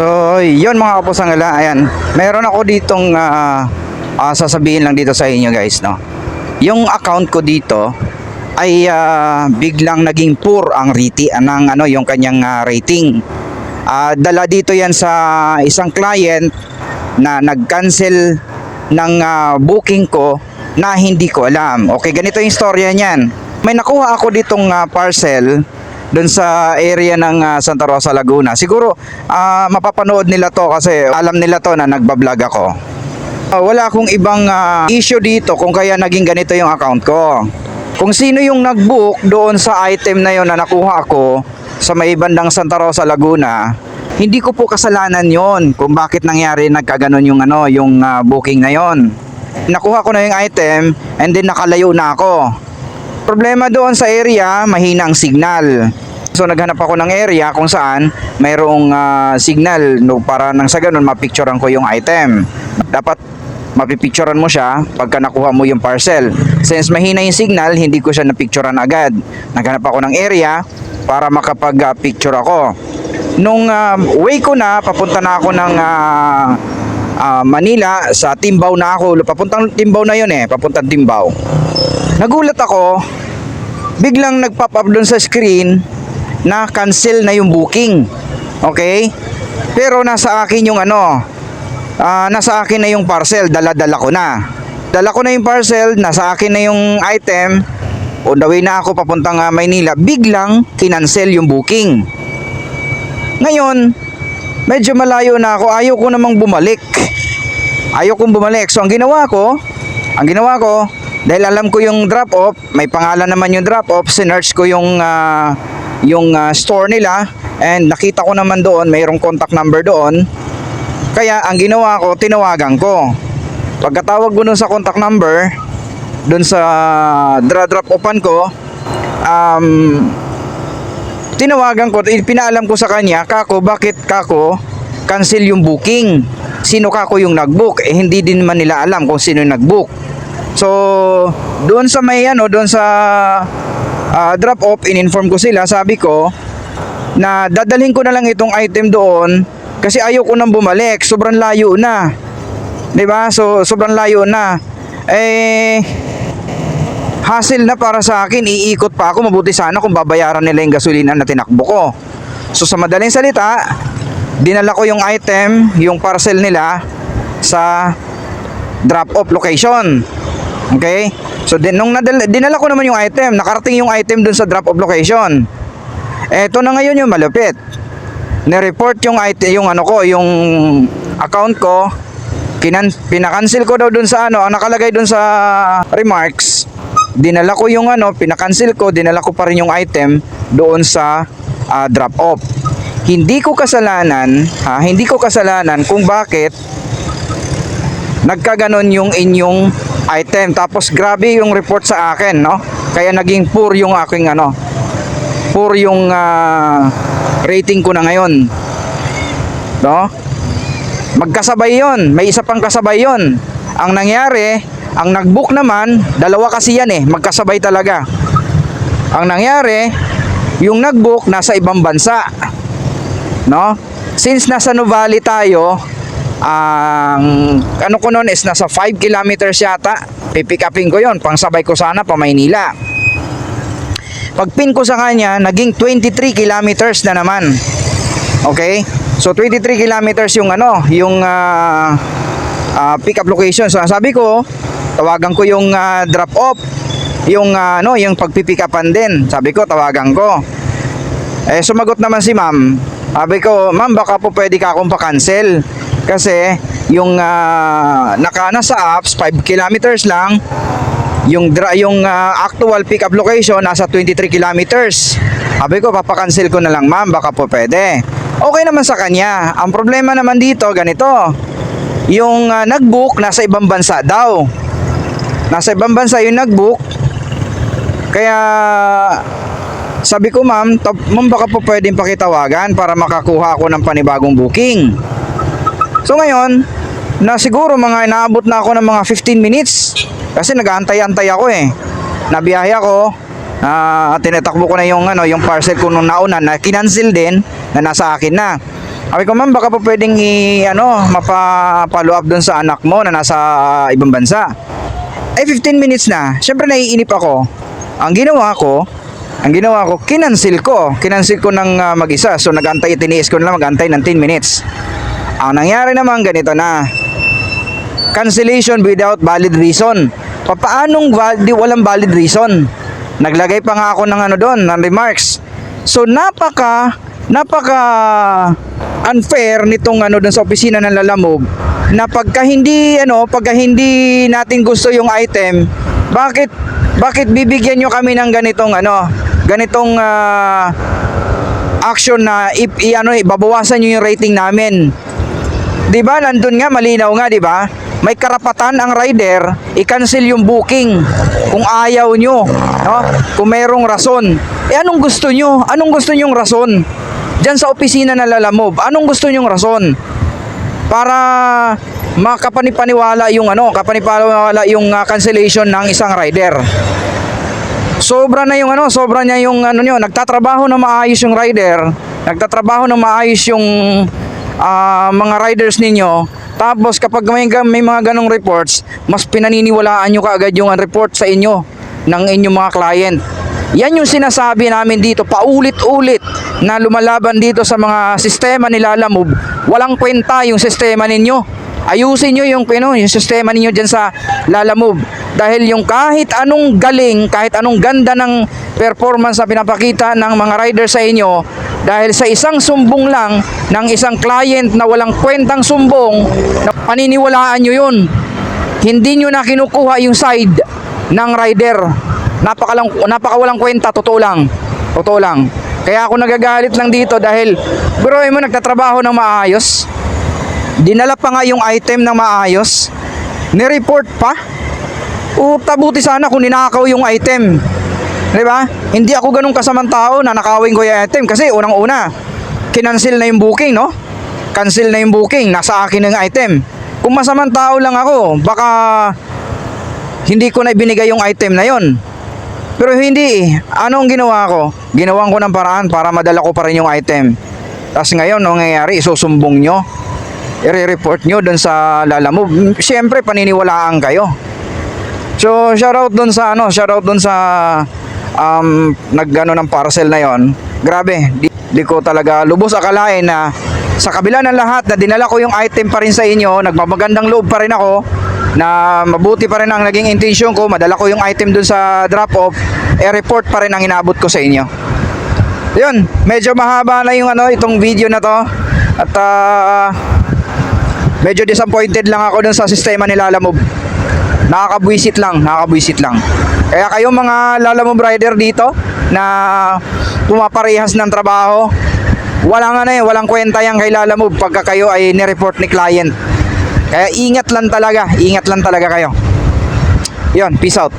So, yun mga kapusangala, ayan. Meron ako ditong ah, ah, sasabihin lang dito sa inyo guys, no. Yung account ko dito ay ah, biglang naging poor ang riti ng ano yung kanyang ah, rating. Ah, dala dito 'yan sa isang client na nag-cancel ng ah, booking ko na hindi ko alam. Okay, ganito yung istorya niyan. May nakuha ako ditong ah, parcel doon sa area ng ah, Santa Rosa, Laguna. Siguro ah, mapapanood nila to kasi alam nila to na nagbablog ako. Ah, wala akong ibang ah, issue dito kung kaya naging ganito yung account ko. Kung sino yung nag-book doon sa item na yon na nakuha ko sa may bandang Santa Rosa, Laguna, hindi ko po kasalanan yon kung bakit nangyari nagkaganon yung ano, yung ah, booking na yon. Nakuha ko na yung item and then nakalayo na ako. Problema doon sa area, mahina ang signal. So naghanap ako ng area kung saan mayroong ah, signal no, para nang sa ganun mapicturean ko yung item. Dapat mapipicturean mo siya pagka nakuha mo yung parcel. Since mahina yung signal, hindi ko siya napicturean agad. Naghanap ako ng area para makapag-picture ako. Nung ah, way ko na, papunta na ako ng ah, ah, Manila, sa Timbaw na ako. Papuntang Timbaw na yun eh, papuntang Timbaw. Nagulat ako, biglang nag-pop up doon sa screen na cancel na yung booking. Okay? Pero nasa akin yung ano, ah, nasa akin na yung parcel, dala-dala ko na. Dala ko na yung parcel, nasa akin na yung item, on the way na ako papuntang ah, Maynila, biglang kinancel yung booking. Ngayon, medyo malayo na ako, ayaw ko namang bumalik. Ayaw kong bumalik. So ang ginawa ko, ang ginawa ko, dahil alam ko yung drop off, may pangalan naman yung drop off, sinearch ko yung ah, yung ah, store nila and nakita ko naman doon, mayroong contact number doon. Kaya ang ginawa ko, tinawagan ko. Pagkatawag ko dun sa contact number, dun sa dra drop offan ko, um, tinawagan ko, pinaalam ko sa kanya, kako, bakit kako, cancel yung booking. Sino kako yung nag-book? Eh, hindi din man nila alam kung sino yung nag-book. So, doon sa may ano, doon sa ah, drop off, in-inform ko sila, sabi ko, na dadalhin ko na lang itong item doon kasi ayaw ko nang bumalik, sobrang layo na. 'Di ba? So, sobrang layo na. Eh, hassle na para sa akin, iikot pa ako, mabuti sana kung babayaran nila yung gasolina na tinakbo ko. So sa madaling salita, dinala ko yung item, yung parcel nila sa drop-off location. Okay? So din, nung nadala, dinala ko naman yung item, nakarating yung item dun sa drop-off location. Eto na ngayon yung malupit. Ni-report yung item, yung ano ko, yung account ko, kinan, pinakancel ko daw dun sa ano, ang nakalagay dun sa remarks, dinala ko yung ano, pinakancel ko, dinala ko pa rin yung item doon sa ah, drop off. Hindi ko kasalanan, ha, hindi ko kasalanan kung bakit nagkaganon yung inyong item. Tapos grabe yung report sa akin, no? Kaya naging poor yung aking ano, poor yung ah, rating ko na ngayon. No? Magkasabay yon, may isa pang kasabay yon. Ang nangyari, ang nag-book naman, dalawa kasi yan eh, magkasabay talaga. Ang nangyari, yung nag-book nasa ibang bansa. No? Since nasa Nuvali tayo, ang ano ko noon is nasa 5 kilometers yata. Pipick upin ko yon, pangsabay ko sana pa Maynila. Pag pin ko sa kanya, naging 23 kilometers na naman. Okay? So 23 kilometers yung ano, yung ah, ah, pick up location. So sabi ko, tawagan ko yung ah, drop off, yung ah, ano, yung pagpipick upan din. Sabi ko, tawagan ko. Eh sumagot naman si ma'am. Sabi ko, ma'am baka po pwede ka akong pa-cancel. Kasi yung ah, naka na sa apps 5 kilometers lang. Yung yung ah, actual pick up location nasa 23 kilometers. Sabi ko, papakancel ko na lang ma'am, baka po pwede. Okay naman sa kanya. Ang problema naman dito, ganito. Yung ah, nag-book, nasa ibang bansa daw. Nasa ibang bansa yung nag-book. Kaya, sabi ko ma'am, ma'am baka po pwedeng pakitawagan para makakuha ako ng panibagong booking. So ngayon, na siguro mga inaabot na ako ng mga 15 minutes kasi nag-aantay-antay ako eh. Nabiyahe ako, ah tinatakbo ko na yung ano, yung parcel ko nung nauna na kinancel din na nasa akin na. Sabi ko, ma'am, baka po pwedeng i, ano, mapa-follow up doon sa anak mo na nasa ibang bansa. Eh, 15 minutes na. Siyempre, naiinip ako. Ang ginawa ko, ang ginawa ko, kinansil ko. Kinansil ko ng ah, mag-isa. So, nag-antay, tiniis ko na lang mag-antay ng 10 minutes. Ang nangyari naman, ganito na. Cancellation without valid reason. Pa- Paanong val- di, walang valid reason? Naglagay pa nga ako ng ano doon, ng remarks. So, napaka, napaka unfair nitong ano doon sa opisina ng Lalamove na pagka hindi ano pagka hindi natin gusto yung item bakit bakit bibigyan nyo kami ng ganitong ano ganitong ah, action na i, i- ano ibabawasan nyo yung rating namin? 'di ba? Nandun nga malinaw nga 'di ba? May karapatan ang rider i-cancel yung booking kung ayaw nyo no? Kung merong rason. Eh anong gusto nyo? Anong gusto nyong rason? Diyan sa opisina na Lalamove anong gusto nyong rason para makapanipaniwala yung ano kapanipaniwala yung ah, cancellation ng isang rider sobra na yung ano, sobra niya yung ano nyo, nagtatrabaho na maayos yung rider, nagtatrabaho na maayos yung ah, mga riders ninyo. Tapos kapag may, may mga ganong reports, mas pinaniniwalaan nyo kaagad yung ah, report sa inyo ng inyong mga client. Yan yung sinasabi namin dito, paulit-ulit na lumalaban dito sa mga sistema ni Lalamove. Walang kwenta yung sistema ninyo. Ayusin nyo yung, ano, yung sistema ninyo dyan sa Lalamove. Dahil yung kahit anong galing, kahit anong ganda ng performance na pinapakita ng mga rider sa inyo, dahil sa isang sumbong lang ng isang client na walang kwentang sumbong, paniniwalaan nyo yun. Hindi nyo na kinukuha yung side ng rider. Napakalang, napakawalang kwenta, totoo lang. Totoo lang. Kaya ako nagagalit lang dito dahil, bro, mo nagtatrabaho ng maayos. Dinala pa nga yung item ng maayos. Ni-report pa. Uta buti sana kung ninakaw yung item. 'Di ba? Hindi ako ganun kasamang tao na nakawin ko yung item kasi unang-una, kinancel na yung booking, no? Cancel na yung booking, nasa akin yung item. Kung masamang tao lang ako, baka hindi ko na ibinigay yung item na yon. Pero hindi, anong ginawa ko? Ginawan ko ng paraan para madala ko pa rin yung item. Tapos ngayon, ang nangyayari, isusumbong nyo. I-report nyo dun sa Lalamove. Siyempre, paniniwalaan kayo. So, shoutout dun sa ano, shoutout dun sa um, naggano ng parcel na yon. Grabe, di, di ko talaga lubos akalain na sa kabila ng lahat na dinala ko yung item pa rin sa inyo, nagmamagandang loob pa rin ako na mabuti pa rin ang naging intensyon ko, madala ko yung item dun sa drop off, e report pa rin ang inabot ko sa inyo. Yun, medyo mahaba na yung ano, itong video na to. At ah, medyo disappointed lang ako dun sa sistema ni Lalamove. Nakakabwisit lang, nakakabwisit lang. Kaya kayo mga Lalamove rider dito na pumaparehas ng trabaho, wala nga na eh, walang kwenta yan kay Lalamove pagka kayo ay nireport ni client. Kaya ingat lang talaga, ingat lang talaga kayo. Yon, peace out.